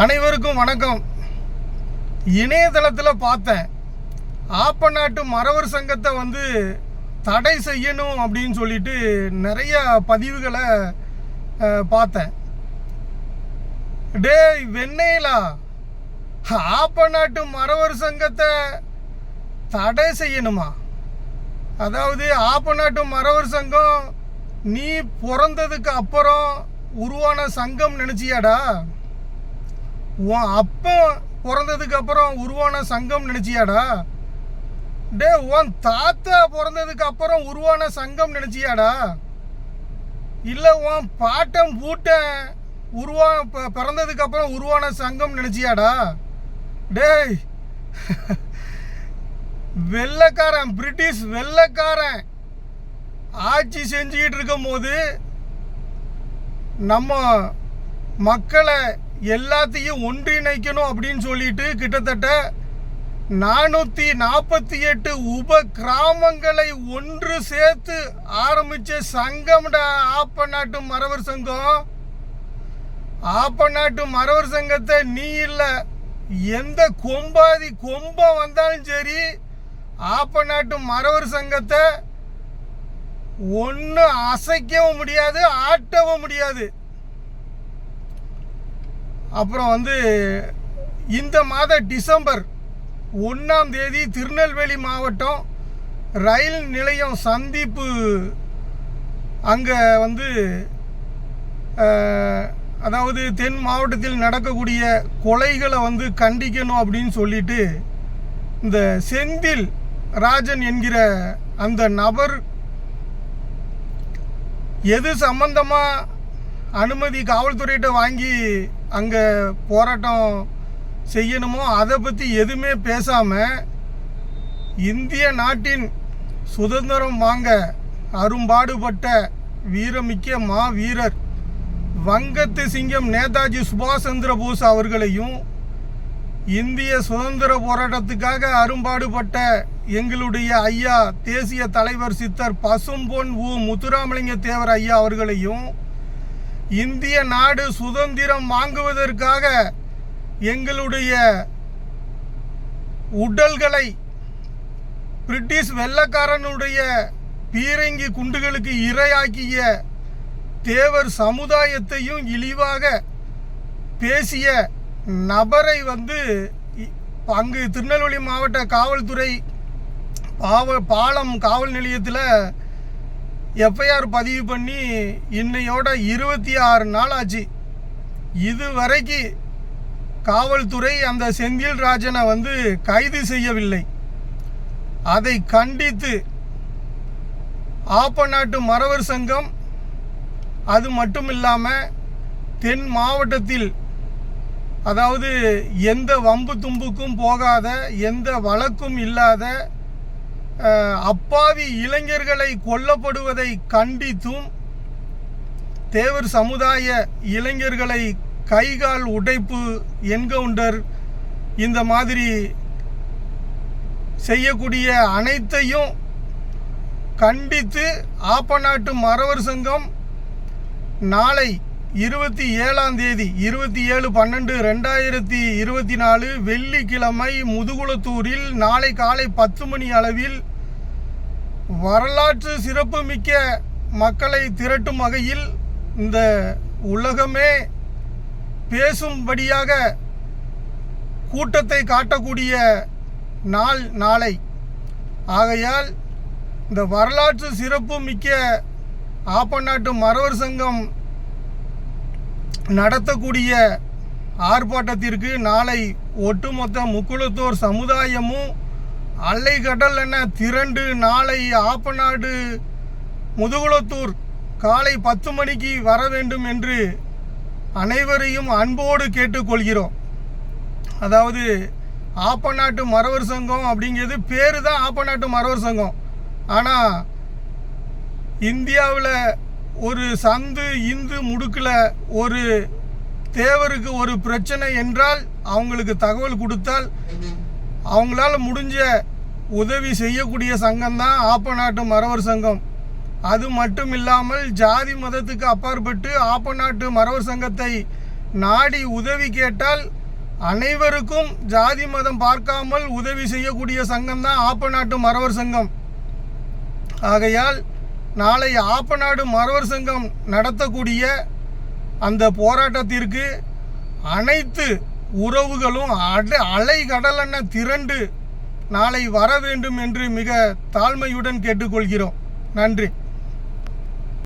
அனைவருக்கும் வணக்கம். இணையதளத்தில் பார்த்தேன். ஆப்பநாட்டு மறவர் சங்கத்தை வந்து தடை செய்யணும் அப்படின்னு சொல்லிட்டு நிறைய பதிவுகளை பார்த்தேன். டேய் வெண்ணெயிலா? ஆப்பநாட்டு மறவர் சங்கத்தை தடை செய்யணுமா? அதாவது ஆப்பநாட்டு மறவர் சங்கம் நீ பிறந்ததுக்கு அப்புறம் உருவான சங்கம் நினச்சியாடா? உன் அப்பா பிறந்ததுக்கு அப்புறம் உருவான சங்கம் நினைச்சியாடா? டே உன் தாத்தா பிறந்ததுக்கு அப்புறம் உருவான சங்கம் நினைச்சியாடா? இல்லை உன் பாட்டன் பூட்டன் உருவா ப- பிறந்ததுக்கு அப்புறம் உருவான சங்கம் நினைச்சியாடா? டேய் வெள்ளைக்காரன் பிரிட்டிஷ் வெள்ளைக்காரன் ஆட்சி செஞ்சுக்கிட்டு இருக்கும் போது நம்ம மக்களை எல்லாத்தையும் ஒன்றிணைக்கணும் அப்படின்னு சொல்லிட்டு கிட்டத்தட்ட நானூற்றி நாற்பத்தி எட்டு உப கிராமங்களை ஒன்று சேர்த்து ஆரம்பித்த சங்கம்டா ஆப்பநாட்டு மறவர் சங்கம். ஆப்ப நாட்டு மறவர் சங்கத்தை நீ இல்லை எந்த கொம்பாதி கொம்பம் வந்தாலும் சரி ஆப்பநாட்டு மறவர் சங்கத்தை ஒன்று அசைக்கவும் முடியாது ஆட்டவும் முடியாது. அப்புறம் வந்து இந்த மாத டிசம்பர் ஒன்றாம் தேதி திருநெல்வேலி மாவட்டம் ரயில் நிலையம் சந்திப்பு அங்கே வந்து அதாவது தென் மாவட்டத்தில் நடக்கக்கூடிய கொலைகளை வந்து கண்டிக்கணும் அப்படின்னு சொல்லிட்டு இந்த செந்தில் ராஜன் என்கிற அந்த நபர் எது சம்பந்தமாக அனுமதி காவல்துறையிட்ட வாங்கி அங்கே போராட்டம் செய்யணுமோ? அதை பற்றி எதுவுமே பேசாமல் இந்திய நாட்டின் சுதந்திரம் வாங்க அரும்பாடுபட்ட வீரமிக்க மா வீரர் வங்கத்து சிங்கம் நேதாஜி சுபாஷ் சந்திர போஸ் அவர்களையும் இந்திய சுதந்திர போராட்டத்துக்காக அரும்பாடுபட்ட எங்களுடைய ஐயா தேசிய தலைவர் சித்தர் பசும்பொன் உ. முத்துராமலிங்க தேவர் ஐயா அவர்களையும் இந்திய நாடு சுதந்திரம் வாங்குவதற்காக எங்களுடைய உடல்களை பிரிட்டிஷ் வெள்ளக்காரனுடைய பீரங்கி குண்டுகளுக்கு இரையாக்கிய தேவர் சமுதாயத்தையும் இழிவாக பேசிய நபரை வந்து இ- அங்கு திருநெல்வேலி மாவட்ட காவல்துறை பாவ பாலம் காவல் நிலையத்தில் எஃப்ஐஆர் பதிவு பண்ணி இன்னையோட இருபத்தி ஆறு நாள் ஆச்சு. இது வரைக்கும் காவல்துறை அந்த செந்தில் ராஜனை வந்து கைது செய்யவில்லை. அதை கண்டித்து ஆப்பநாட்டு மறவர் சங்கம் அது மட்டும் இல்லாமல் தென் மாவட்டத்தில் அதாவது எந்த வம்பு தும்புக்கும் போகாத எந்த வழக்கும் இல்லாத அப்பாவி இளைஞர்களை கொல்லப்படுவதை கண்டித்தும் தேவர் சமுதாய இளைஞர்களை கைகால் உடைப்பு என்கவுண்டர் இந்த மாதிரி செய்யக்கூடிய அனைத்தையும் கண்டித்து ஆப்பநாட்டு மறவர் சங்கம் நாளை இருபத்தி ஏழாம் தேதி இருபத்தி ஏழு பன்னெண்டு ரெண்டாயிரத்தி இருபத்தி நாலு வெள்ளிக்கிழமை முதுகுளத்தூரில் நாளை காலை பத்து மணி அளவில் வரலாற்று சிறப்புமிக்க மக்களை திரட்டும் வகையில் இந்த உலகமே பேசும்படியாக கூட்டத்தை காட்டக்கூடிய நாள் நாளை. ஆகையால் இந்த வரலாற்று சிறப்பு மிக்க ஆப்பநாட்டு மறவர் சங்கம் நடத்தக்கூடிய ஆர்ப்பாட்டத்திற்கு நாளை ஒட்டுமொத்த முக்குளத்தோர் சமுதாயமும் அலைக்கடல் என திரண்டு நாளை ஆப்பநாடு முதுகுளத்தூர் காலை பத்து மணிக்கு வர வேண்டும் என்று அனைவரையும் அன்போடு கேட்டுக்கொள்கிறோம். அதாவது ஆப்பநாட்டு மறவர் சங்கம் அப்படிங்கிறது பேரு தான் ஆப்பநாட்டு மறவர் சங்கம். ஆனால் இந்தியாவில் ஒரு சந்து இந்து முடுக்கில் ஒரு தேவருக்கு ஒரு பிரச்சனை என்றால் அவங்களுக்கு தகவல் கொடுத்தால் அவங்களால முடிஞ்ச உதவி செய்யக்கூடிய சங்கம் தான் ஆப்பநாட்டு மறவர் சங்கம். அது மட்டும் இல்லாமல் ஜாதி மதத்துக்கு அப்பாற்பட்டு ஆப்பநாட்டு மறவர் சங்கத்தை நாடி உதவி கேட்டால் அனைவருக்கும் ஜாதி மதம் பார்க்காமல் உதவி செய்யக்கூடிய சங்கம் தான் ஆப்பநாட்டு மறவர் சங்கம். ஆகையால் நாளை ஆப்பநாடு மறவர் சங்கம் நடத்தக்கூடிய அந்த போராட்டத்திற்கு அனைத்து உறவுகளும் அட அலை கடலென திரண்டு நாளை வர வேண்டும் என்று மிக தாழ்மையுடன் கேட்டுக்கொள்கிறோம். நன்றி.